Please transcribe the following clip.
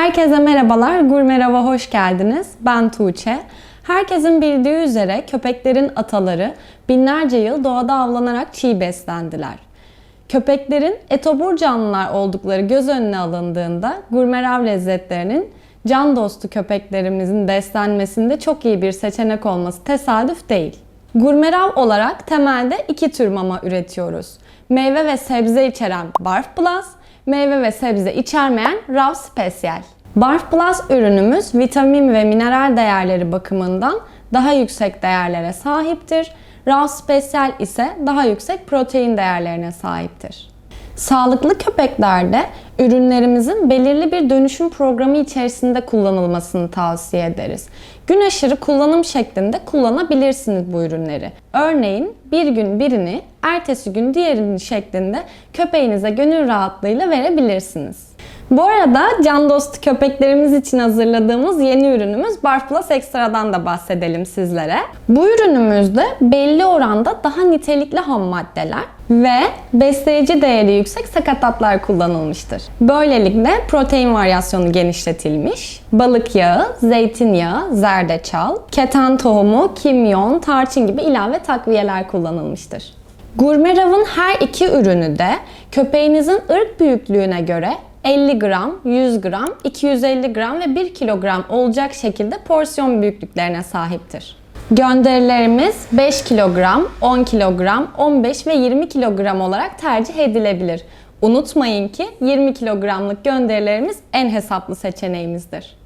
Herkese merhabalar, Gurmerava hoş geldiniz. Ben Tuğçe. Herkesin bildiği üzere köpeklerin ataları binlerce yıl doğada avlanarak çiğ beslendiler. Köpeklerin etobur canlılar oldukları göz önüne alındığında gurmerav lezzetlerinin can dostu köpeklerimizin beslenmesinde çok iyi bir seçenek olması tesadüf değil. Gurmerav olarak temelde iki tür mama üretiyoruz. Meyve ve sebze içeren Barf Plus, meyve ve sebze içermeyen Rav Special. Barf Plus ürünümüz vitamin ve mineral değerleri bakımından daha yüksek değerlere sahiptir. Raw Special ise daha yüksek protein değerlerine sahiptir. Sağlıklı köpeklerde ürünlerimizin belirli bir dönüşüm programı içerisinde kullanılmasını tavsiye ederiz. Gün aşırı kullanım şeklinde kullanabilirsiniz bu ürünleri. Örneğin bir gün birini, ertesi gün diğerini şeklinde köpeğinize gönül rahatlığıyla verebilirsiniz. Bu arada can dostu köpeklerimiz için hazırladığımız yeni ürünümüz Barf Plus Extra'dan da bahsedelim sizlere. Bu ürünümüzde belli oranda daha nitelikli ham maddeler ve besleyici değeri yüksek sakatatlar kullanılmıştır. Böylelikle protein varyasyonu genişletilmiş, balık yağı, zeytinyağı, zerdeçal, keten tohumu, kimyon, tarçın gibi ilave takviyeler kullanılmıştır. Gurmerav'ın her iki ürünü de köpeğinizin ırk büyüklüğüne göre 50 gram, 100 gram, 250 gram ve 1 kilogram olacak şekilde porsiyon büyüklüklerine sahiptir. Gönderilerimiz 5 kilogram, 10 kilogram, 15 ve 20 kilogram olarak tercih edilebilir. Unutmayın ki 20 kilogramlık gönderilerimiz en hesaplı seçeneğimizdir.